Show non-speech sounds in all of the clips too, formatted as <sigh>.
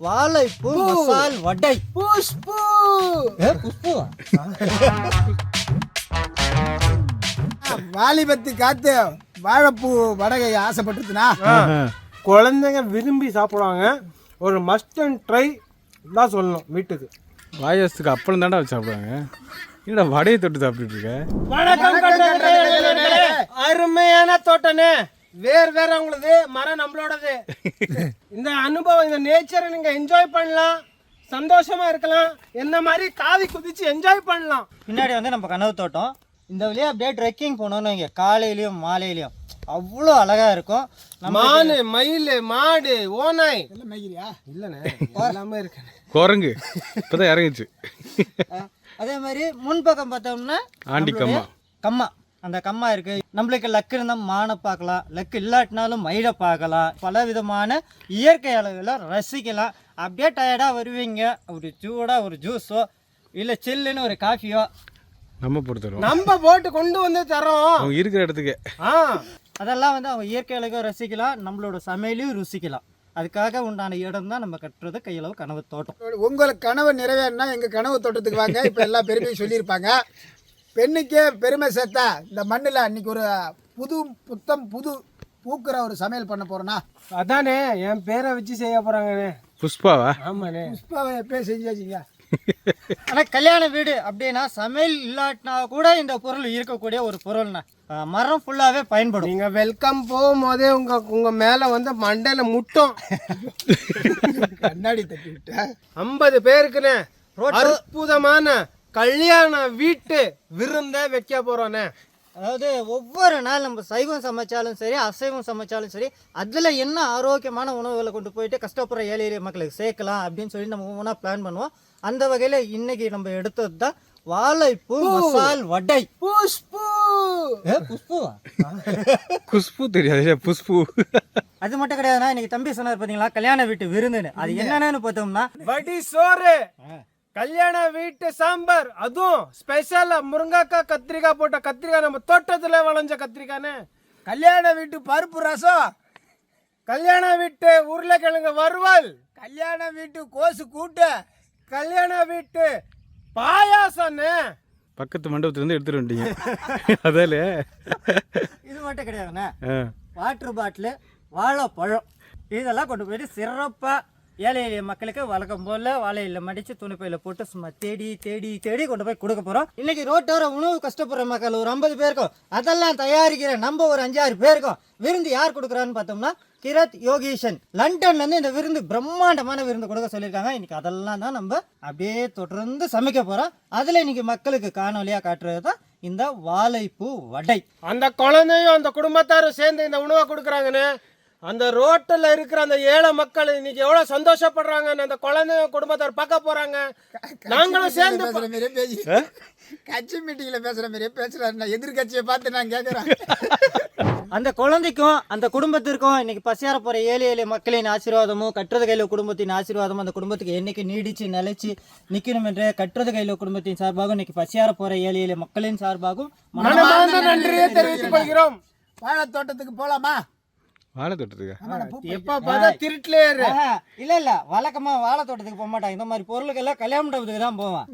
வாழைப்பூ மசால் வடை. புஷ்பு ஏ, புஷ்புவா வாலிபத்து காத்து வாழைப்பூ வடகை ஆசைப்பட்டுச்சுனா குழந்தைங்க விரும்பி சாப்பிடுவாங்க. ஒரு மஸ்ட் அண்ட் ட்ரை தான் சொல்லணும் வீட்டுக்கு. வாயசத்துக்கு அப்பளம் தாண்டா வச்சு சாப்பிடுவாங்க. என்னடா வடையை தொட்டு சாப்பிட்டுட்டு இருக்க? வணக்கம் அருமையான தோட்டனே வேற வேற உங்களுது மரம் நம்மளோடது. இந்த அனுபவம் இந்த நேச்சரை நீங்க என்ஜாய் பண்ணலாம். சந்தோஷமா இருக்கலாம். என்ன மாதிரி காவி குதிச்சு என்ஜாய் பண்ணலாம். பின்னாடி வந்து நம்ம கனவு தோட்டம். இந்த வழியா அப்படியே ட்ரெக்கிங் போனோம்னு வைங்க. காலையிலயும் மாலையிலயும். அவ்வளோ அழகா இருக்கும். மானு மயில் மாடு ஓநாய். எல்லாம் மேய்கிறியா இல்லண்ணே எல்லாமே இருக்கு குரங்கு. இப்பதான் இறங்குச்சு அதே மாதிரி முன்பக்கம் பார்த்தோம்னா ஆண்டி கம்மா கம்மா. அந்த கம்மா இருக்கு. நம்மளுக்கு லக்கு இருந்தால் மானை பார்க்கலாம். லக்கு இல்லாட்டினாலும் மயிலை பார்க்கலாம். பல விதமான இயற்கை அளவில் ரசிக்கலாம். அப்படியே டயர்டாக வருவீங்க. ஒரு சூடாக ஒரு ஜூஸோ இல்லை சில்லுன்னு ஒரு காஃபியோ நம்ம பொறுத்தரும் நம்ம போட்டு கொண்டு வந்து தரோம் இருக்கிற இடத்துக்கு. ஆ. அதெல்லாம் வந்து அவங்க இயற்கை அழகும் ரசிக்கலாம். நம்மளோட சமையலையும் ருசிக்கலாம். அதுக்காக உண்டான இடம் தான் நம்ம கட்டுறது. கையளவு கனவு தோட்டம். உங்களுக்கு கனவு நிறைவேறினா எங்கள் கனவு தோட்டத்துக்கு வாங்க. இப்போ எல்லா பெருமையும் சொல்லியிருப்பாங்க. பெண்ணுக்கே பெருமை சேர்த்தா இந்த மண்ணில் இன்னைக்கு ஒரு புது புத்தம் புது பூக்கிற ஒரு சமையல் பண்ண போகிறோன்னா அதானே என் பேரை வச்சு செய்ய போறாங்கண்ணே புஷ்பாவா? ஆமாண்ணே புஷ்பாவை எப்பயே செஞ்சாச்சிங்க <laughs> ஆனால் கல்யாண வீடு அப்படின்னா சமையல் இல்லாட்டினா கூட இந்த பொருள் இருக்கக்கூடிய ஒரு பொருள்னா அஹ் மரம் ஃபுல்லாகவே பயன்படும். நீங்க வெல்கம் போகும்போதே உங்க உங்க மேல வந்து மண்டையில முட்டும். <laughs> கண்ணாடி தட்டி விட்டேன். ஐம்பது பேருக்குண்ணே அற்புதமான கல்யாண வீட்டு விருந்த வைக்க போறோண்ணே அதாவது ஒவ்வொரு நாள் நம்ம சைவம் சமைச்சாலும் சரி அசைவம் சமைச்சாலும் சரி அதில் என்ன ஆரோக்கியமான உணவுகளை கொண்டு போயிட்டு கஷ்டப்படுற ஏழை எளிய மக்களுக்கு சேர்க்கலாம் அப்படின்னு சொல்லி நம்ம ஒவ்வொன்றா பிளான் பண்ணுவோம். அந்த வகையில் இன்னைக்கு நம்ம எடுத்தது தான் வாழைப்பூ மசால் வடை. புஷ்பு. ஏ, புஷ்புவா? குஷ்பு தெரியாது புஷ்பு. அது மட்டும் கிடையாதுண்ணா இன்னைக்கு தம்பி சொன்னார் பார்த்தீங்களா கல்யாண வீட்டு விருந்துன்னு. அது என்னென்னு பார்த்தோம்னா வடி சோறு. கல்யாண வீட்டு சாம்பார் அதுவும் ஸ்பெஷலா முருங்கைக்காய் கத்திரிக்காய் போட்ட கத்திரிக்காய் நம்ம தோட்டத்துல விளைஞ்ச கத்திரிக்காய்னே. கல்யாண வீட்டு பருப்பு ரசம் கல்யாண வீட்டு உருளைக்கிழங்கு வறுவல் கல்யாண வீட்டு கோசு கூட்டு கல்யாண வீட்டு பாயாசம்னு. பக்கத்து மண்டபத்துல இருந்து எடுத்துட்டு வந்துட்டீங்க அதால. இது மட்டும் கிடையாதுண்ணா. வாட்டர் பாட்டிலு வாழைப்பழம் இதெல்லாம் கொண்டு போயிட்டு சிறப்பாக ஏழை எளிய மக்களுக்கு வழக்கம் போல வாழையில மடித்து துணிப்பையில் போட்டு சும்மா தேடி தேடி தேடி கொண்டு போய் கொடுக்க போகிறோம் இன்னைக்கு ரோட்டோர உணவு கஷ்டப்படுற மக்கள் ஒரு ஐம்பது பேருக்கும் அதெல்லாம் தயாரிக்கிற நம்ம ஒரு அஞ்சாறு பேருக்கும் விருந்து யார் கொடுக்குறான்னு பார்த்தோம்னா கிரத் யோகீஷன். லண்டன்லேருந்து இந்த விருந்து பிரம்மாண்டமான விருந்து கொடுக்க சொல்லியிருக்காங்க. இன்னைக்கு அதெல்லாம் தான் நம்ம அப்படியே தொடர்ந்து சமைக்க போகிறோம் அதில் இன்னைக்கு மக்களுக்கு காணொலியாக காட்டுறது தான் இந்த வாழைப்பூ வடை. அந்த குழந்தையும் அந்த குடும்பத்தாரும் சேர்ந்து இந்த உணவை கொடுக்குறாங்கன்னு அந்த ரோட்டில் இருக்கிற அந்த ஏழை மக்கள் இன்னைக்கு எவ்வளவு சந்தோஷப்படுறாங்கன்னு அந்த குழந்தையும் குடும்பத்தார் பார்க்க போறாங்க. நாங்களும் சேர்ந்து பேசுற மாதிரியே பேசி கட்சி மீட்டிங்ல பேசுற மாதிரியே பேசுறாரு நான் எதிர்கட்சியை பார்த்து நான் கேட்கறேன் <laughs> அந்த குழந்தைக்கும் அந்த குடும்பத்திற்கும் இன்னைக்கு பசியார போற ஏழை எளிய மக்களின் ஆசீர்வாதமும் கட்டுறது கையில குடும்பத்தின் ஆசீர்வாதமும் அந்த குடும்பத்துக்கு என்னைக்கு நீடிச்சு நிலைச்சு நிக்கணும் என்று கட்டுறது கையில குடும்பத்தின் சார்பாகவும் இன்னைக்கு பசியார போற ஏழை எளிய மக்களின் சார்பாகவும் நன்றியை தெரிவித்துக் கொள்கிறோம். வாழை தோட்டத்துக்கு போலாமா? வாழை தொட்டுருக்க எப்ப பார்த்தா திருட்டிலே இல்ல இல்ல வழக்கமா வாழை தோட்டத்துக்கு போக மாட்டாங்க இந்த மாதிரி பொருளுக்கு எல்லாம் கல்யாண மண்டபத்துக்கு தான் போவான்.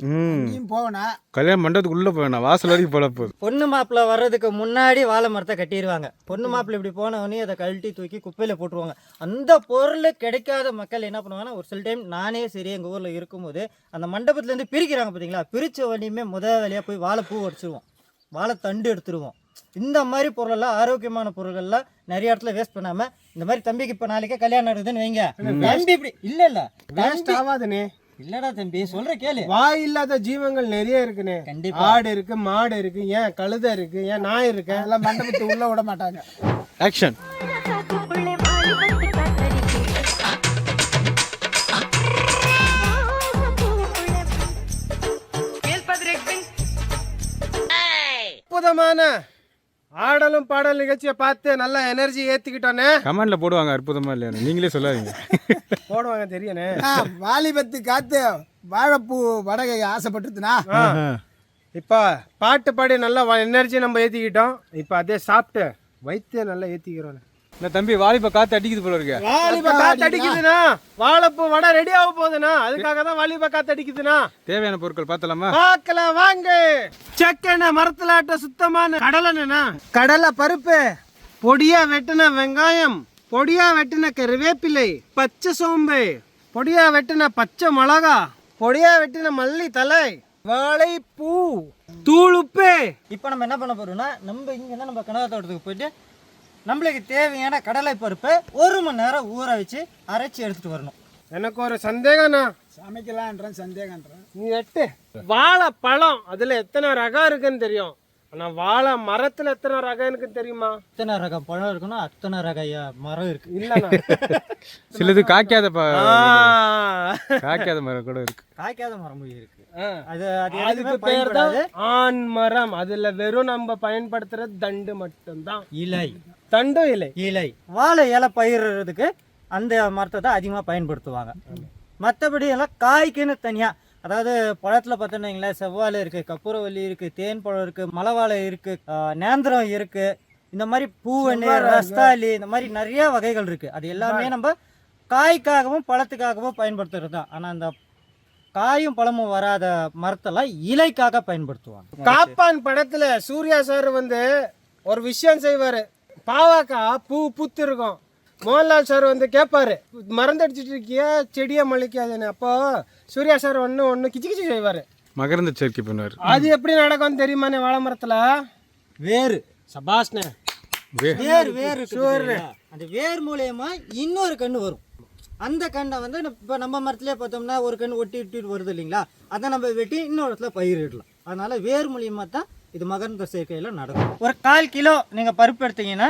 போவனா? கல்யாண மண்டபத்துக்கு உள்ள போவேணாம் வாசல் வரைக்கும் போல போகுது. பொண்ணு மாப்பிள்ளை வர்றதுக்கு முன்னாடி வாழை மரத்தை கட்டிடுவாங்க பொண்ணு மாப்பிள்ளை இப்படி போனவொடனே அதை கழட்டி தூக்கி குப்பையில் போட்டுருவாங்க. அந்த பொருள் கிடைக்காத மக்கள் என்ன பண்ணுவாங்கன்னா ஒரு சில டைம் நானே சரி எங்கள் ஊரில் இருக்கும்போது அந்த மண்டபத்துலேருந்து பிரிக்கிறாங்க பார்த்தீங்களா பிரித்த வண்டியுமே முத வேலையாக போய் வாழைப்பூ உடச்சிருவோம். வாழை தண்டு எடுத்துருவோம். இந்த மாதிரி பொருளெல்லாம் ஆரோக்கியமான பொருள்கள்லாம் நிறைய இடத்துல வேஸ்ட் பண்ணாம இந்த மாதிரி தம்பிக்கு இப்போ நாளைக்கே கல்யாணம் நடக்குதுன்னு வைங்க. தம்பி இப்படி இல்ல இல்ல. Waste ஆகாதுண்ணே இல்லடா தம்பி சொல்ற கேளு. வாய் இல்லாத ஜீவங்கள் நிறைய இருக்குண்ணே கண்டிப்பா. ஆடு இருக்கு மாடு இருக்கு ஏன் கழுதை இருக்கு ஏன் நாய் இருக்கு அதெல்லாம் மண்டபத்து உள்ள விட மாட்டாங்க. ஆக்ஷன் அற்புதமான ஆடலும் பாடல் நிகழ்ச்சியை பார்த்து நல்லா எனர்ஜி ஏத்திக்கிட்டோன்னே கமெண்ட்ல போடுவாங்க அற்புதமா இல்லையா நீங்களே சொல்லாதீங்க. போடுவாங்க தெரியணே வாலிபத்து காத்து வாழைப்பூ வடகை ஆசைப்பட்டுச்சுனா இப்போ பாட்டு பாடி நல்லா எனர்ஜி நம்ம ஏற்றிக்கிட்டோம் இப்போ அதே சாப்பிட்டு வயிற்று நல்லா ஏற்றிக்கிறோம் இந்த தம்பி வாலிப காத்து அடிக்குது போல இருக்க. வாலிப காத்து அடிக்குதுண்ணா. வாழைப்பூ வடை ரெடி ஆக போகுதுண்ணா. அதுக்காக தான் வாலிப காத்து அடிக்குதுண்ணா. தேவையான பொருட்கள் பார்த்தலாமா? பார்க்கலாம் வாங்க. செக்கெண்ண மரத்துல ஆட்ட சுத்தமான கடலைண்ணா கடலை பருப்பு பொடியா வெட்டின வெங்காயம் பொடியா வெட்டின கருவேப்பிலை பச்சை சோம்பு பொடியா வெட்டின பச்சை மிளகா பொடியா வெட்டின மல்லி தலை வாழைப்பூ தூள் உப்பு இப்போ நம்ம என்ன பண்ண போறோம்னா நம்ம இங்கேருந்து நம்ம கனவா தோட்டத்துக்கு போயிட்டு நம்மளுக்கு தேவையான கடலை பருப்பை ஒரு மணி நேரம் ஊற வச்சு அரைச்சி எடுத்துட்டு வரணும். எனக்கு ஒரு சந்தேகம்ண்ணா. சமைக்கலான்றேன் சந்தேகன்றேன் நீ எட்டு. வாழைப்பழம் அதுல எத்தனை ரகம் இருக்குன்னு தெரியும். ஆனா வாழை மரத்துல எத்தனை ரகம் இருக்குன்னு தெரியுமா? எத்தனை ரக பழம் இருக்குன்னா அத்தனை ரக மரம் இருக்கு. இல்லண்ணா. சிலது காய்க்காத. காய்க்காத மரம் கூட இருக்கு. காய்க்காத மரம் இருக்கு. அது அது அதுக்கு பேர் தான் ஆண் மரம். அதுல வெறும் நம்ம பயன்படுத்துறது தண்டு மட்டும்தான். இலை. தண்டு இலை. இலை. வாழை இலை பயிரிடுறதுக்கு அந்த மரத்தை தான் அதிகமாக பயன்படுத்துவாங்க. மற்றபடி எல்லாம் காய்க்குன்னு தனியாக அதாவது பழத்தில் பார்த்தோன்னு வைங்களேன் செவ்வாழை இருக்குது கற்பூரவல்லி இருக்குது தேன் பழம் இருக்குது மலவாழை இருக்குது நேந்திரம் இருக்குது இந்த மாதிரி பூவண்ணு ரஸ்தாலி இந்த மாதிரி நிறைய வகைகள் இருக்குது அது எல்லாமே நம்ம காய்க்காகவும் பழத்துக்காகவும் பயன்படுத்துறது தான். ஆனால் அந்த காயும் பழமும் வராத மரத்தெல்லாம் இலைக்காக பயன்படுத்துவாங்க. காப்பான் படத்துல சூர்யா சார் வந்து ஒரு விஷயம் செய்வாரு. பாவாக்கா பூ பூத்து இருக்கும் மோகன்லால் சார் வந்து கேட்பாரு மறந்தடிச்சிட்டு இருக்கியா? செடியை மலிக்காதுன்னு அப்போ சூர்யா சார் ஒன்று ஒன்று கிச்சு கிச்சு செய்வாரு. மகரந்த சேர்க்கை பண்ணுவார் அது எப்படி நடக்கும்னு தெரியுமாண்ணே வாழை மரத்துல? வேறு சபாஷ்ண்ணே வேர் தெரியுங்களா? அந்த வேர் மூலியமா இன்னொரு கண்ணு வரும். அந்த கண்ணை வந்து இப்போ நம்ம மரத்துலேயே பார்த்தோம்னா ஒரு கண்ணு ஒட்டி விட்டு வருது இல்லைங்களா? அதை நம்ம வெட்டி இன்னொரு இடத்துல பயிரிடலாம் அதனால வேர் மூலியமா தான் இது மகரந்த சேர்க்கையில் நடக்கும். ஒரு கால் கிலோ நீங்கள் பருப்பு எடுத்தீங்கன்னா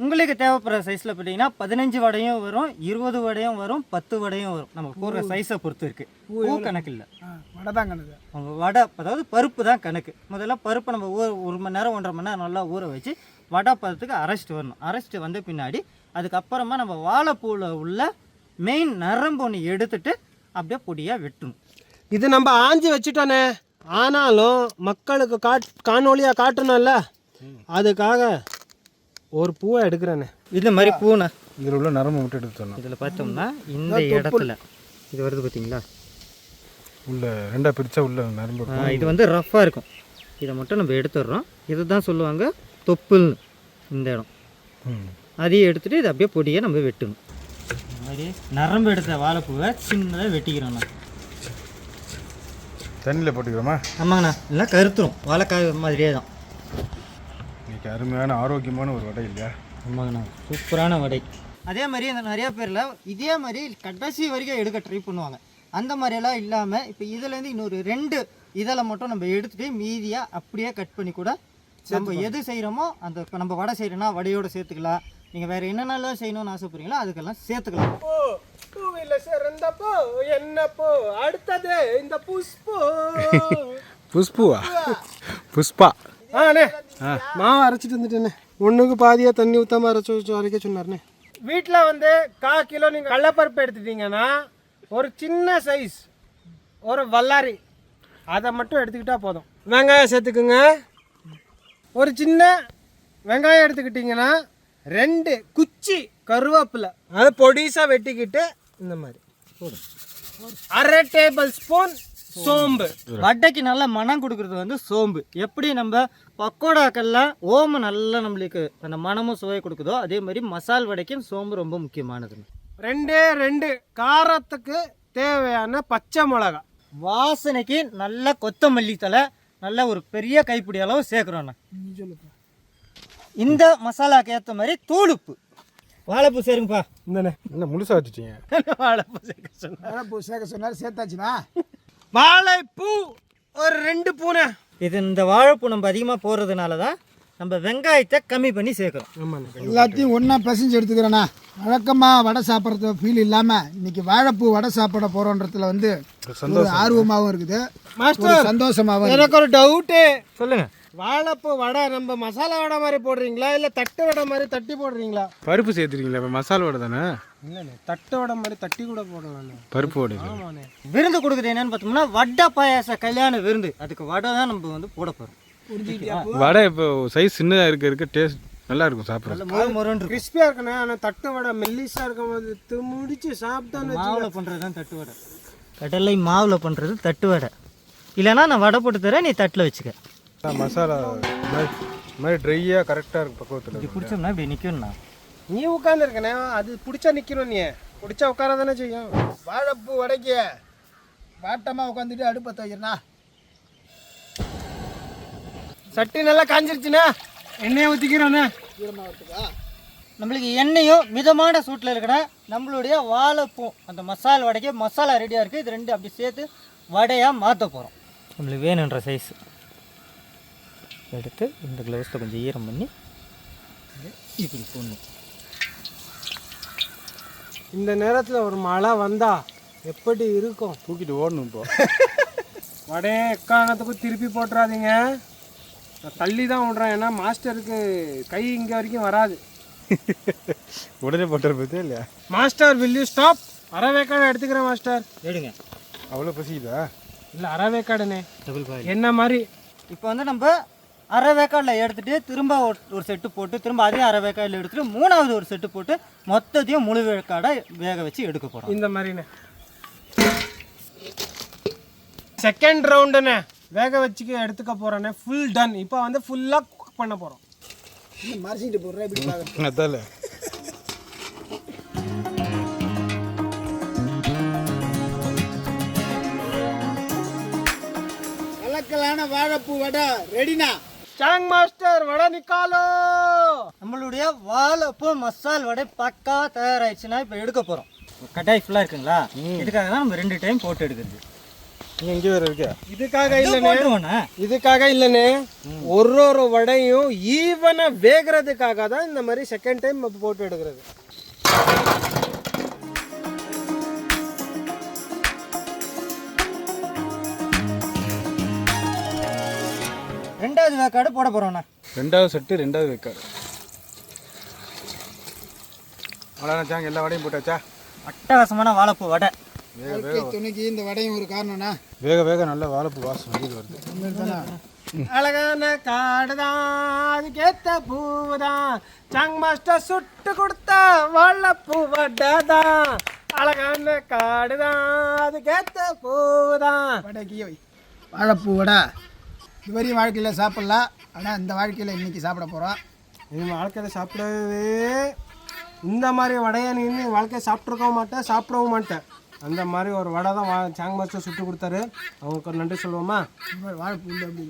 உங்களுக்கு தேவைப்படுற சைஸில் பார்த்தீங்கன்னா பதினஞ்சு வடையும் வரும் இருபது வடையும் வரும் பத்து வடையும் வரும். நம்ம போடுற சைஸை பொறுத்து இருக்கு. பூ கணக்கு இல்லை. வடை தான் கணக்கு. வடை அதாவது பருப்பு தான் கணக்கு. முதல்ல பருப்பை நம்ம ஊற ஒரு மணி நேரம் ஒன்றரை மணி நேரம் நல்லா ஊற வச்சு வடை பதத்துக்கு அரைச்சிட்டு வரணும். அரைச்சிட்டு வந்த பின்னாடி அதுக்கப்புறமா நம்ம வாழைப்பூவில் உள்ள மெயின் நரம்பு ஒன்று எடுத்துட்டு அப்படியே பொடியாக வெட்டணும். இது நம்ம ஆஞ்சி வச்சுட்டோனே ஆனாலும் மக்களுக்கு காட் காணொலியாக காட்டணும்ல. அதுக்காக ஒரு பூவை எடுக்கிறேனே. இந்த மாதிரி பூனை. இதில் உள்ள நரம்பு மட்டும் எடுத்து சொன்னோம் இதில் பார்த்தோம்னா இந்த இடத்துல. இது வருது பார்த்தீங்களா? உள்ள ரெண்டா பிரிச்சா உள்ள நரம்பு இது வந்து ரஃப்பாக இருக்கும். இதை மட்டும் நம்ம எடுத்துடுறோம். இதுதான் சொல்லுவாங்க தொப்புல்னு இந்த இடம். ம். அதையும் எடுத்துட்டு இதை அப்படியே பொடியை நம்ம வெட்டணும். மாதிரி நரம்பு எடுத்த வாழைப்பூவை சின்னதாக வெட்டிக்கிறோம் நான் தண்ணியில் போட்டுக்கிறோமா? ஆமாங்கண்ணா. இல்லை கருத்துரும். வாழைக்காய் மாதிரியே தான். இன்னைக்கு அருமையான ஆரோக்கியமான ஒரு வடை இல்லையா? ஆமாங்கண்ணா. சூப்பரான வடை. அதே மாதிரி இந்த நிறைய பேரில் இதே மாதிரி கடைசி வரைக்கும் எடுக்க ட்ரை பண்ணுவாங்க. அந்த மாதிரியெல்லாம் இல்லாமல் இப்போ இதுலேருந்து இன்னொரு ரெண்டு இதில் மட்டும் நம்ம எடுத்துட்டு மீதியாக அப்படியே கட் பண்ணி கூட நம்ம எது செய்கிறோமோ அந்த இப்போ நம்ம வடை செய்கிறோன்னா வடையோட சேர்த்துக்கலாம். நீங்கள் வேறு என்னென்னலாம் செய்யணும்னு ஆசைப்படுறீங்களோ அதுக்கெல்லாம் சேர்த்துக்கலாம். பூ பூவில சிறந்த பூ என்ன பூ? அடுத்தது இந்த புஷ்பு. புஷ்புவா? புஷ்பா. ஆண்ணே மாவு அரைச்சிட்டு வந்துட்டேண்ணே ஒன்றுக்கு பாதியாக தண்ணி ஊற்றாம அரைச்சி வச்சு அரைக்க சொன்னார்ண்ணே. வீட்டில் வந்து கா கிலோ நீங்கள் கடலப்பருப்பு எடுத்துட்டீங்கன்னா ஒரு சின்ன சைஸ் ஒரு வல்லாரி அதை மட்டும் எடுத்துக்கிட்டா போதும். வெங்காயம் சேர்த்துக்குங்க. ஒரு சின்ன வெங்காயம் எடுத்துக்கிட்டிங்கன்னா ரெண்டு குச்சி கருவேப்பிலை. அதை பொடிசாக வெட்டிக்கிட்டு இந்த மாதிரி. அரை டேபிள் ஸ்பூன் சோம்பு. வடைக்கு நல்ல மனம் கொடுக்கறது வந்து சோம்பு. எப்படி நம்ம பக்கோடாக்கெல்லாம் ஓம நல்லா நம்மளுக்கு அந்த மனமும் சுவை கொடுக்குதோ அதே மாதிரி மசால் வடைக்கும் சோம்பு ரொம்ப முக்கியமானது. ரெண்டே ரெண்டு காரத்துக்கு தேவையான பச்சை மிளகா. வாசனைக்கு நல்ல கொத்தமல்லி தலை நல்ல ஒரு பெரிய கைப்பிடி அளவு சேர்க்குறோண்ணா இந்த மசாலாக்கு ஏற்ற மாதிரி தூளுப்பு. வாழைப்பூ சேருங்கப்பா. இந்தண்ணே என்ன முழுசாக வச்சுட்டீங்க? <laughs> வாழைப்பூ சேர்க்க சொன்னேன் வாழைப்பூ சேர்க்க சொன்னார் சேர்த்தாச்சுனா? வாழைப்பூ ஒரு ரெண்டு பூனை. இது இந்த வாழைப்பூ நம்ம அதிகமாக போடுறதுனால தான் நம்ம வெங்காயத்தை கம்மி பண்ணி சேர்க்குறோம். ஆமாண்ணே. எல்லாத்தையும் ஒன்றா பிசைஞ்சு எடுத்துக்கிறேண்ணா. வழக்கமாக வடை சாப்பிட்றது ஃபீல் இல்லாமல் இன்னைக்கு வாழைப்பூ வடை சாப்பிட போகிறோன்றதுல வந்து ஆர்வமாகவும் இருக்குது. மாஸ்டர் சந்தோஷமாகவும். எனக்கு ஒரு டவுட்டு சொல்லுங்க. வாழைப்பூ வடை நம்ம மசாலா வடை மாதிரி போடுறீங்களா? இல்லை தட்டு வடை மாதிரி தட்டி போடுறீங்களா? பருப்பு சேர்த்துருக்கீங்களா இப்போ மசாலா வடை தானே? இல்லைண்ணே தட்டு வடை மாதிரி தட்டி கூட போடலாண்ணே பருப்பு வடை. ஆமாண்ணே. விருந்து கொடுக்குறது என்னன்னு பார்த்தோம்னா வடை பாயாச கல்யாண விருந்து. அதுக்கு வடை தான் நம்ம வந்து போட போகிறோம் வடை இப்போ சைஸ் சின்னதாக இருக்க இருக்க டேஸ்ட் நல்லா இருக்கும் சாப்பிட்றது நல்ல முறு முருன்னு இருக்கும் கிறிஸ்பியா இருக்கணும் ஆனா தட்டு வடை மெல்லிசா இருக்கும் போது முடிச்சு சாப்பிட்டான்னு மாவில் பண்ணுறது தான் தட்டு வடை. கடலை மாவில் பண்ணுறது தட்டு வடை. இல்லைன்னா நான் வடை போட்டு தரேன் நீ தட்டில் வச்சுக்க. மசாலா மாதிரி மாதிரி ட்ரையாக கரெக்டாக இருக்கும் பக்குவத்தில் இப்படி பிடிச்சோம்னா இப்படி நிற்கணும்ண்ணா நீ உட்கார்ந்து இருக்கனே அது பிடிச்சா நிக்கணும் நீ. பிடிச்சா உட்கார தானே செய்யும். வாழைப்பூ வடைக்கு வாட்டமாக உட்காந்துட்டு அடுப்பை துவைக்கிறனா சட்டி நல்லா காஞ்சிருச்சுண்ணே. எண்ணெயை ஊற்றிக்கிறோண்ணே நம்மளுக்கு எண்ணெயும் மிதமான சூட்டில் இருக்கிற நம்மளுடைய வாழைப்பூ அந்த மசால் வடைக்கு மசாலா ரெடியாக இருக்குது இது ரெண்டு அப்படி சேர்த்து வடையாக மாற்ற போகிறோம் நம்மளுக்கு வேணுன்ற சைஸ் எடுத்து இந்த க்ளவுஸில் கொஞ்சம் ஈரம் பண்ணி இப்படி போடணும். இந்த நேரத்தில் ஒரு மழை வந்தா எப்படி இருக்கும்? தூக்கிட்டு ஓடணும் இப்போ. <laughs> வடையே எக்காரணத்துக்கும் திருப்பி போட்டுறாதீங்க. நான் தள்ளி தான் விட்றேன். ஏன்னா மாஸ்டருக்கு கை இங்கே வரைக்கும் வராது. <laughs> உடனே போட்டுற பற்றியா இல்லையா? மாஸ்டர் வில் யூ ஸ்டாப் அறவேக்காடு எடுத்துக்கிறேன் மாஸ்டர். எடுங்க. அவ்வளோ பசிக்குதா? இல்லை அறவேக்காடுனே டபுள் பாய் என்ன மாதிரி? இப்போ வந்து நம்ம அரை வேக்காடில் எடுத்துட்டு திரும்ப ஒரு- ஒரு செட்டு போட்டு திரும்ப அதே அரை வேக்காடில் எடுத்துட்டு மூணாவது ஒரு செட்டு போட்டு மொத்தத்தையும் முழு வேக்காடை வேக வச்சு எடுக்க போகிறோம் இந்த மாதிரிண்ணே. செகண்ட் ரவுண்டுண்ணே வேக வச்சுக்க எடுத்துக்க போகிறேண்ணே ஃபுல் டன் இப்போ வந்து ஃபுல்லாக குக் பண்ண போகிறோம் மறைச்சிட்டு போடுறேன் இப்படி பார்க்குறேன். கலக்கலான வாழைப்பூ வடை. ரெடினா சாங் மாஸ்டர் வடை நிக்காலோ. நம்மளுடைய வாழைப்பூ மசால் வடை பக்கா தயாராகிடுச்சுன்னா இப்போ எடுக்க போகிறோம் கட்டாய் ஃபுல்லாக இருக்குங்களா? இதுக்காக தான் நம்ம ரெண்டு டைம் போட்டு எடுக்கிறது. எங்கே வேறு இருக்கா. இதுக்காக இல்லைண்ணே. இதுக்காக இல்லைண்ணே. ஒரு ஒரு வடையும் ஈவனா வேகிறதுக்காக தான் இந்த மாதிரி செகண்ட் டைம் போட்டு எடுக்கிறது. ரெண்டாவது வேக்காடு போட போகிறோண்ணா ரெண்டாவது செட்டு ரெண்டாவது வைக்காடு. அவ்வளோண்ணா சாங்க எல்லா வடையும் போட்டாச்சா? அட்டகாசமான வாழைப்பூ வடை. வாழ்க்கை துணைக்கு இந்த வடையும் ஒரு காரணம்னா வேக வேக நல்ல வாழைப்பூ வாசம் வெளியில் வருது. அழகான காடுதான் அதுக்கேத்த பூதான் சாங் மாஸ்டர் சுட்டு கொடுத்த வாழைப்பூ வடைதான். அழகான காடுதான் அதுக்கேத்த பூதான் வடைக்கு வை. வாழைப்பூ வடை. இதுவரையும் வாழ்க்கையில் சாப்பிடலாம் ஆனால் இந்த வாழ்க்கையில் இன்னைக்கு சாப்பிட போகிறோம் இது வாழ்க்கையில் சாப்பிடவே இந்த மாதிரி வடையை நீ இன்னும் வாழ்க்கையை சாப்பிட்ருக்கவும் மாட்டேன் சாப்பிடவும் மாட்டேன். அந்த மாதிரி ஒரு வடை தான் வா சாங் மாஸ்டர் சுட்டு கொடுத்தாரு. அவங்களுக்கு ஒரு நன்றி சொல்லுவோமா? அப்படி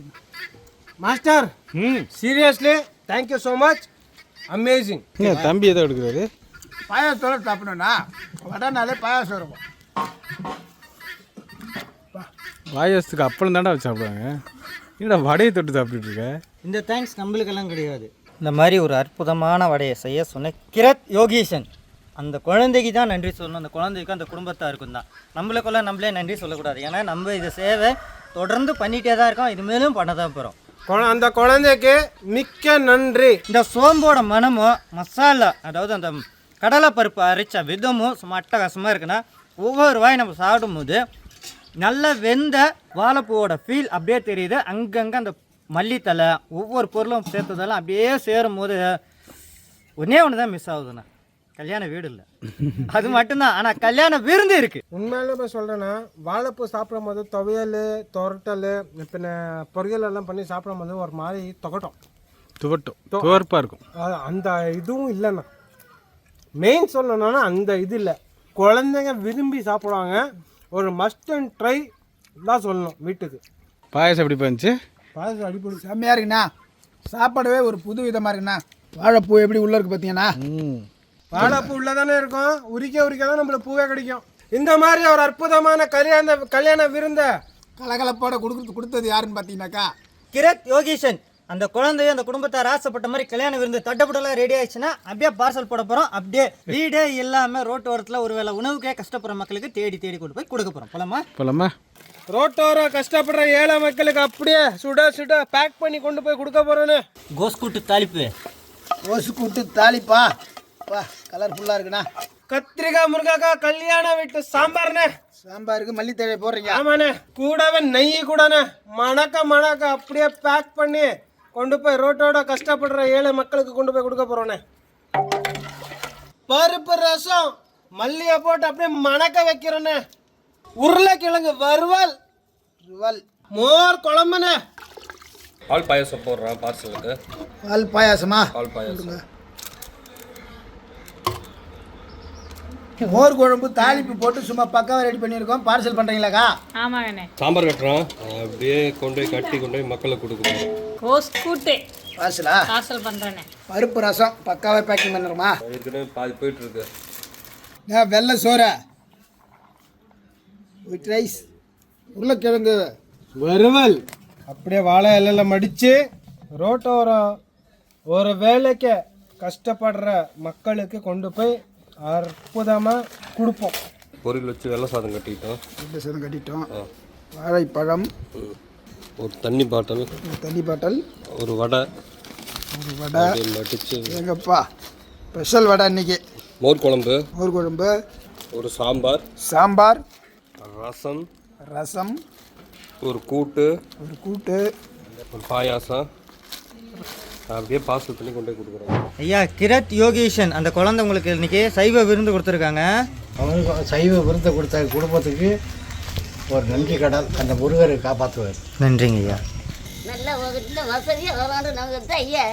மாஸ்டர் ம். Seriously thank you so much amazing தம்பி எதோ எடுக்கிறாரு. பாயாசத்தோட சாப்பிடணும்னா வடைனாலே பாயாசம் இருக்கும். பாயாசத்துக்கு அப்பளம் தாண்டா சாப்பிடுவாங்க. என்னடா வடையை தொட்டு சாப்பிட்டுட்டு இருக்க? இந்த தேங்க்ஸ் நம்மளுக்கெல்லாம் கிடையாது. இந்த மாதிரி ஒரு அற்புதமான வடையை செய்ய சொன்ன கிரத் யோகீசன். அந்த குழந்தைக்கு தான் நன்றி சொல்லணும். அந்த குழந்தைக்கும் அந்த குடும்பத்தாருக்கும் தான். நம்மளுக்குள்ள நம்மளே நன்றி சொல்லக்கூடாது. ஏன்னா நம்ம இதை சேவை தொடர்ந்து பண்ணிகிட்டே தான் இருக்கோம். இது மேலும் பண்ண தான் போகிறோம் அந்த குழந்தைக்கு மிக்க நன்றி. இந்த சோம்போட மனமும் மசாலா அதாவது அந்த கடலைப்பருப்பு அரைச்ச விதமும் சும்மா அட்டகாசமாக இருக்குன்னா ஒவ்வொரு வாய் நம்ம சாப்பிடும்போது நல்ல வெந்த வாழைப்பூவோட ஃபீல் அப்படியே தெரியுது. அங்கங்கே அந்த மல்லித்தலை ஒவ்வொரு பொருளும் சேர்த்ததெல்லாம் அப்படியே சேரும் போது ஒன்றே ஒன்று தான் மிஸ் ஆகுதுண்ணா. கல்யாண வீடு இல்லை. <laughs> அது மட்டும்தான். ஆனால் கல்யாண விருந்து இருக்குது உண்மையிலே இப்போ சொல்கிறேன்னா வாழைப்பூ சாப்பிடும் போது துவையல் தொரட்டல் பின்ன பொரியல் எல்லாம் பண்ணி சாப்பிடும் போது ஒரு மாதிரி தொகட்டும் துவட்டும். துவர்ப்பாக இருக்கும். அது அந்த இதுவும் இல்லைண்ணா. மெயின் சொல்லணும்னா அந்த இது இல்லை. குழந்தைங்க விரும்பி சாப்பிடுவாங்க. ஒரு மஸ்ட் அண்ட் ட்ரை தான் சொல்லணும் வீட்டுக்கு. பாயாசம் எப்படி இருந்துச்சு பாயசம் அடிப்பொடி செம்மையாக இருக்குண்ணா. சாப்பாடவே ஒரு புது விதமாக இருக்குண்ணா. வாழைப்பூ எப்படி உள்ளே இருக்கு பார்த்தீங்கன்னா வாழைப்பூ உள்ள தானே இருக்கும். உரிக்க உரிக்க தான் நம்மளுக்கு பூவே கிடைக்கும். இந்த மாதிரி ஒரு அற்புதமான கல்யாண கல்யாண விருந்தை கலகலப்போட கொடுக்குறது கொடுத்தது யாருன்னு பார்த்தீங்கன்னாக்கா கிரத் யோகீசன். அந்த குழந்தைய அந்த குடும்பத்தார் ஆசைப்பட்ட மாதிரி கல்யாண விருந்து தட்டப்படலாம் ரெடி ஆயிடுச்சுன்னா அப்படியே பார்சல் போட போகிறோம் அப்படியே வீடே இல்லாமல் ரோட்டு ஓரத்தில் ஒருவேளை உணவுக்கே கஷ்டப்படுற மக்களுக்கு தேடி தேடி கொண்டு போய் கொடுக்க போகிறோம் போலாமா? போலாமா? ரோட்டோர கஷ்டப்படுற ஏழை மக்களுக்கு அப்படியே சுட சுட பேக் பண்ணி கொண்டு போய் கொடுக்க போறேன்னு. கோஸ்கூட்டு தாளிப்பு. ஓசு கூட்டு தாளிப்பா. பா கலர்ஃபுல்லாக இருக்குண்ணா. கத்திரிக்காய் முருங்கைக்காய் கல்யாண வீட்டு சாம்பார்ண்ணே. சாம்பாருக்கு மல்லித்தழை போடுறீங்க. ஆமாண்ணே. கூடவே நெய் கூடண்ணே. மணக்க மணக்க அப்படியே பேக் பண்ணி கொண்டு போய் ரோட்டோட கஷ்டப்படுற ஏழை மக்களுக்கு கொண்டு போய் கொடுக்க போறோண்ணே பருப்பு ரசம் மல்லியை போட்டு அப்படியே மணக்க வைக்கிறோண்ணே உருளைக்கிழங்கு வறுவல் வறுவல். மோர் குழம்புண்ணே பால் பாயாசம் போடுறேன் பார்சலுக்கு. பால் பாயாசமா? பால் பாயாசம். மோர் குழம்பு தாளிப்பு போட்டு சும்மா பக்காவாக ரெடி பண்ணியிருக்கோம். பார்சல் பண்ணுறீங்களாக்கா ஆமாங்கண்ணே. சாம்பார் கட்டுறோம் அப்படியே கொண்டு போய் கட்டி கொண்டு போய் மக்களுக்கு கொடுக்கணும். கோஸ் கூட்டு. பார்சலா பார்சல் பண்ணுறேண்ணே பருப்பு ரசம் பக்காவாக பேக்கிங் பண்ணுறோமா ஏற்கனவே பாதி போயிட்டு இருக்கு ஏன் வெள்ளை சோறை. ஒயிட் ரைஸ் உருளைக்கிழங்கு. வறுவல். அப்படியே வாழை இலையில மடித்து ரோட்டோரம் ஒரு வேலைக்கு கஷ்டப்படுற மக்களுக்கு கொண்டு போய் அற்புதமாக கொடுப்போம். பொரியல் வச்சு வெள்ளை சாதம் கட்டிட்டோம். வெள்ளை சாதம் கட்டிட்டோம். வாழைப்பழம். ஒரு தண்ணி பாட்டில் ஒரு தண்ணி பாட்டல். ஒரு வடை. ஒரு வடை. மடிச்சு. எங்கப்பா ஸ்பெஷல் வடை இன்னைக்கு. மோர் குழம்பு. மோர் குழம்பு. ஒரு சாம்பார். சாம்பார். ரசம். ரசம். ஒரு கூட்டு. ஒரு கூட்டு. ஒரு பாயாசம். அப்படியே பார்சல் பண்ணி கொண்டு போய் கொடுக்குறோம். ஐயா கிரத் யோகேஷன் அந்த குழந்தை உங்களுக்கு இன்னைக்கு சைவ விருந்து கொடுத்துருக்காங்க. அவங்களுக்கு சைவ விருந்தை கொடுத்த குடும்பத்துக்கு ஒரு நன்றி கடல் அந்த முருகரை காப்பாற்றுவார். நன்றிங்க ஐயா. நல்ல வசதியாக நாங்கள் தான் ஐயா.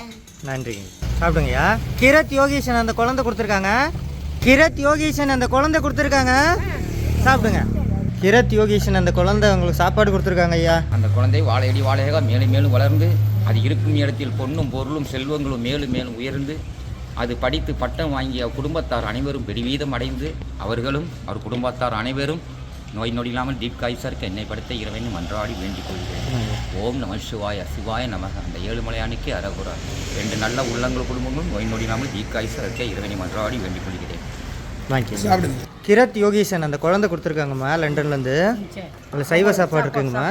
நன்றிங்க. சாப்பிடுங்க ஐயா. கிரத் யோகேஷன் அந்த குழந்தை கொடுத்துருக்காங்க. கிரத் யோகேஷன் அந்த குழந்தை கொடுத்துருக்காங்க. சாப்பிடுங்க. கிரத் யோகேஷன் அந்த குழந்தை உங்களுக்கு சாப்பாடு கொடுத்துருக்காங்க ஐயா. அந்த குழந்தை வாழையடி வாழையாக மேலும் மேலும் வளர்ந்து அது இருக்கும் இடத்தில் பொன்னும் பொருளும் செல்வங்களும் மேலும் மேலும் உயர்ந்து அது படித்து பட்டம் வாங்கிய குடும்பத்தார் அனைவரும் பெருவீதம் அடைந்து அவர்களும் அவர் குடும்பத்தார் அனைவரும் நோய் நொடி இல்லாமல் தீப்காய்சருக்கு என்னை படுத்த இறைவனை மன்றாடி வேண்டிக் கொள்கிறேன். ஓம் நம சிவாய சிவாய நமக. அந்த ஏழுமலையானுக்கு அரகுரா ரெண்டு நல்ல உள்ளங்கள் குடும்பங்களும் நோய் நொடி இல்லாமல் தீப்காய்சருக்கு இறைவனை மன்றாடி வேண்டிக் கொள்கிறேன். கிரத் யோகேஷன் அந்த குழந்தை கொடுத்துருக்காங்கம்மா லண்டன்லேருந்து. உங்களுக்கு சைவ சாப்பாடு இருக்குங்கம்மா.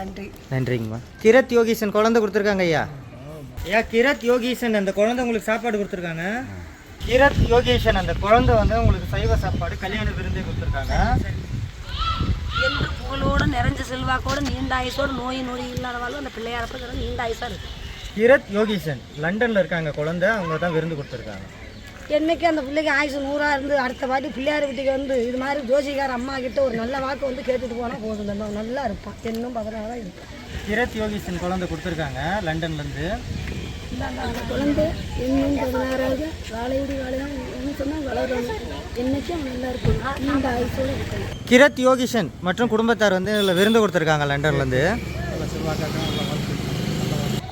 நன்றி. நன்றிங்கம்மா. கிரத் யோகீசன் குழந்தை கொடுத்துருக்காங்க ஐயா. ஐயா கிரத் யோகீசன் அந்த குழந்தை உங்களுக்கு சாப்பாடு கொடுத்துருக்காங்க. கிரத் யோகேஷன் அந்த குழந்தை வந்து உங்களுக்கு சைவ சாப்பாடு கல்யாண விருந்தே கொடுத்துருக்காங்க. என்று புகழோடு நிறைஞ்ச செல்வாக்கோடு நீண்ட ஆயுசோடு நோய் நொடி இல்லாத வாழ்வு அந்த பிள்ளையாரப்ப நீண்ட ஆயுசாக இருக்கு. கிரத் யோகீசன் லண்டனில் இருக்காங்க குழந்தை அவங்க தான் விருந்து கொடுத்துருக்காங்க. என்னைக்கு அந்த பிள்ளைக்கு ஆயுசு நூறாக இருந்து அடுத்த வாட்டி பிள்ளையார் வீட்டுக்கு வந்து இது மாதிரி ஜோசிகார் அம்மா கிட்ட ஒரு நல்ல வாக்கு வந்து கேட்டுட்டு போனால் போதும். இந்த அம்மா நல்லா இருப்பான் இன்னும் பதினாறு தான் இருப்பான் கிரத் யோகீசன் குழந்தை கொடுத்துருக்காங்க லண்டன்லேருந்து அந்த குழந்தை இன்னும் பதினாறாவது வாழையடி வாழையாக சொன்னால் வளரணும் என்னைக்கும் நல்லா இருக்கணும் நீண்ட ஆயுசோடு இருக்கணும் கிரத் யோகீசன் மற்றும் குடும்பத்தார் வந்து இதில் விருந்து கொடுத்துருக்காங்க லண்டன்லேருந்து.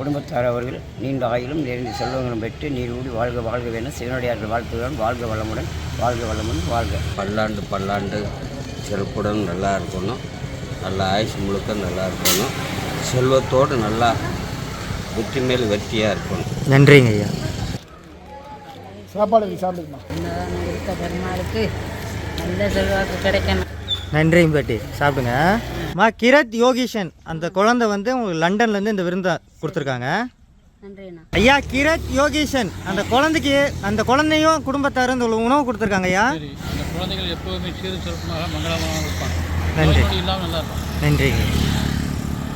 குடும்பத்தார் அவர்கள் நீண்ட ஆயிலும் நிறைந்த செல்வங்களும் பெற்று நீரோடி வாழ்க வாழ்க வேணும். சிவனடியார்கள் வாழ்த்துடன் வாழ்க வளமுடன் வாழ்க வளமுடன் வாழ்க. பல்லாண்டு பல்லாண்டு சிறப்புடன் நல்லா இருக்கணும். நல்லா ஆயுசு முழுக்க நல்லா இருக்கணும். செல்வத்தோடு நல்லா வெற்றி மேல் வெற்றியாக இருக்கணும். நன்றிங்க ஐயா. சாப்பாடு சாப்பிடுமா? இருக்க பெருமாளுக்கு நல்ல செல்வாக்கு கிடைக்கணும். நன்றிங்க பாட்டி. சாப்பிடுங்க. மா கிரத் யோகீஷன் அந்த குழந்தை வந்து உங்களுக்கு லண்டன்லேருந்து இந்த விருந்தை கொடுத்துருக்காங்க. ஐயா கிரத் யோகீஷன் அந்த குழந்தைக்கு அந்த குழந்தையும் குடும்பத்தாரும் இந்த உணவு கொடுத்துருக்காங்க ஐயா. அந்த குழந்தைகள் எப்போவுமே சீர சிறப்பாக மங்களமாக இருப்பாங்க. நன்றி. இல்லாமல் நல்லா நன்றிங்க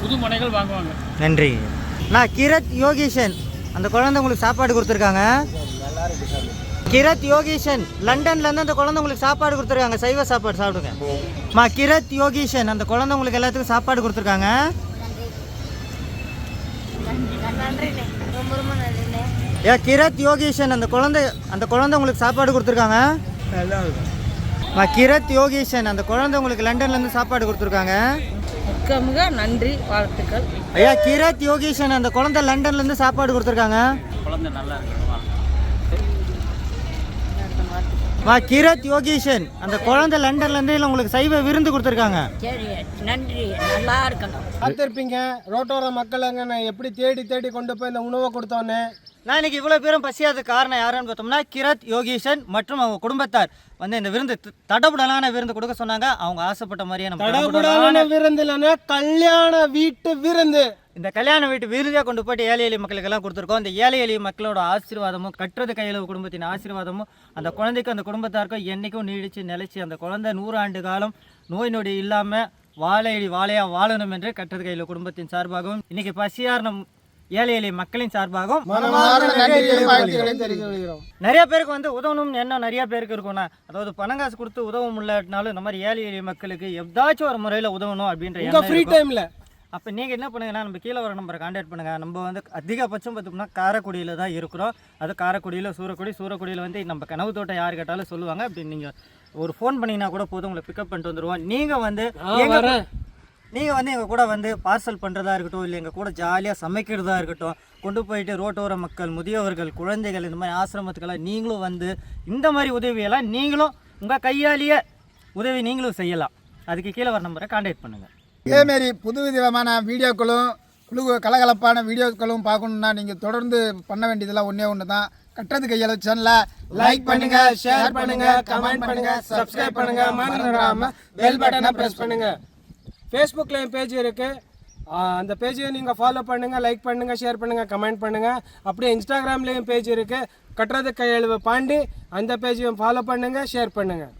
புது மனைகள் வாங்குவாங்க. நன்றிங்க நான் கிரத் யோகீஷன் அந்த குழந்தை உங்களுக்கு சாப்பாடு கொடுத்துருக்காங்க. கிரத் யோகீஷன் லண்டன்லேருந்து அந்த குழந்தை உங்களுக்கு சாப்பாடு கொடுத்துருக்காங்க. சைவ சாப்பாடு சாப்பிடுங்க. மா கிரத் யோகீஷன் அந்த குழந்தை உங்களுக்கு எல்லாத்துக்கும் சாப்பாடு கொடுத்துருக்காங்க. ஏ கிரத் யோகீஷன் அந்த குழந்தை அந்த குழந்தை உங்களுக்கு சாப்பாடு கொடுத்துருக்காங்க? மா கிரத் யோகீஷன் அந்த குழந்தை உங்களுக்கு லண்டன்லேருந்து சாப்பாடு கொடுத்துருக்காங்க. மிக மிக நன்றி வாழ்த்துக்கள். ஐயா கிரத் யோகீஷன் அந்த குழந்தை லண்டன்லேருந்து சாப்பாடு கொடுத்துருக்காங்க. குழந்தை நல்லா இருக்கணுமா மா கிரத் யோகீஷன். அந்த குழந்தை லண்டன்லேருந்து இல்லை உங்களுக்கு சைவ விருந்து கொடுத்துருக்காங்க. சரி நன்றி. நல்லா இருக்கணும். பார்த்துருப்பீங்க ரோட்டோர மக்கள் அங்கே நான் எப்படி தேடி தேடி கொண்டு போய் இந்த உணவை கொடுத்தோன்னே. நான் இன்னைக்கு இவ்வளோ பேரும் பசியாத காரணம் யாருன்னு பார்த்தோம்னா கிரத் யோகீஷன் மற்றும் அவங்க குடும்பத்தார். வந்து இந்த விருந்து தடபுடலான விருந்து கொடுக்க சொன்னாங்க. அவங்க ஆசைப்பட்ட மாதிரியே நம்ம தடபுடான தடபுடலான விருந்து இல்லைன்னா கல்யாண வீட்டு விருந்து. இந்த கல்யாண வீட்டு விருதியாக கொண்டு போயிட்டு ஏழை எளிய மக்களுக்கெல்லாம் கொடுத்துருக்கோம். இந்த ஏழை எளிய மக்களோட ஆசீர்வாதமும் கட்டுறது கையில் குடும்பத்தின் ஆசீர்வாதமும் அந்த குழந்தைக்கும் அந்த குடும்பத்தாருக்கும் என்றைக்கும் நீடிச்சு நிலைச்சு அந்த குழந்தை நூறாண்டு காலம் நோய் நொடி இல்லாமல் வாழையடி வாழையாக வாழணும் என்று கட்டுறது கையில் குடும்பத்தின் சார்பாகவும் இன்னைக்கு பசியார் நம் ஏழை எளிய மக்களின் சார்பாகவும் நிறைய பேருக்கு வந்து உதவணும்னு எண்ணம் நிறைய பேருக்கு இருக்கும்னா அதாவது பணம் காசு கொடுத்து உதவ முடியலனாலும் இந்த மாதிரி ஏழை எளிய மக்களுக்கு ஏதாச்சும் ஒரு முறையில் உதவணும் அப்படின்ற ஃப்ரீ. டைம்ல அப்போ நீங்கள் என்ன பண்ணுங்கன்னா நம்ம கீழே வர நம்பரை கான்டாக்ட் பண்ணுங்கள் நம்ம வந்து அதிகபட்சம் பார்த்தோம்னா காரைக்குடியில் தான் இருக்கிறோம். அது காரைக்குடியில் சூரக்குடி சூரக்குடியில் வந்து நம்ம கனவு தோட்டம் யார் கேட்டாலும் சொல்லுவாங்க. அப்படி நீங்கள் ஒரு ஃபோன் பண்ணிங்கன்னா கூட போதும். உங்களை பிக்கப் பண்ணிட்டு வந்துடுவோம் நீங்கள் வந்து. நீங்கள் வந்து எங்கள் கூட வந்து பார்சல் பண்ணுறதா இருக்கட்டும் இல்லை எங்கள் கூட ஜாலியாக சமைக்கிறதா இருக்கட்டும் கொண்டு போயிட்டு ரோட்டோர மக்கள் முதியவர்கள் குழந்தைகள் இந்த மாதிரி ஆசிரமத்துக்கெல்லாம் நீங்களும் வந்து இந்த மாதிரி உதவியெல்லாம் நீங்களும் உங்கள் கையாலேயே உதவி நீங்களும் செய்யலாம். அதுக்கு கீழே வர நம்பரை கான்டாக்ட் பண்ணுங்கள் இதேமாரி புது விதமான வீடியோக்களும் குழு கலகலப்பான வீடியோக்களும் பார்க்கணுன்னா நீங்கள் தொடர்ந்து பண்ண வேண்டியதெல்லாம் ஒன்றே ஒன்று தான் கட்டுறது கையில் சேனலை லைக் பண்ணுங்க ஷேர் பண்ணுங்க கமெண்ட் பண்ணுங்க சப்ஸ்கிரைப் பண்ணுங்க. மறந்துடாம பெல் பட்டனை ப்ரெஸ் பண்ணுங்க. ஃபேஸ்புக்கில் என் பேஜ் இருக்கு. அந்த பேஜை நீங்கள் ஃபாலோ பண்ணுங்கள் லைக் பண்ணுங்கள் ஷேர் பண்ணுங்கள் கமெண்ட் பண்ணுங்கள் அப்படியே இன்ஸ்டாகிராம்லேயும் பேஜ் இருக்குது கட்டுறது கையெழுவு பாண்டி அந்த பேஜையும் ஃபாலோ பண்ணுங்கள் ஷேர் பண்ணுங்கள்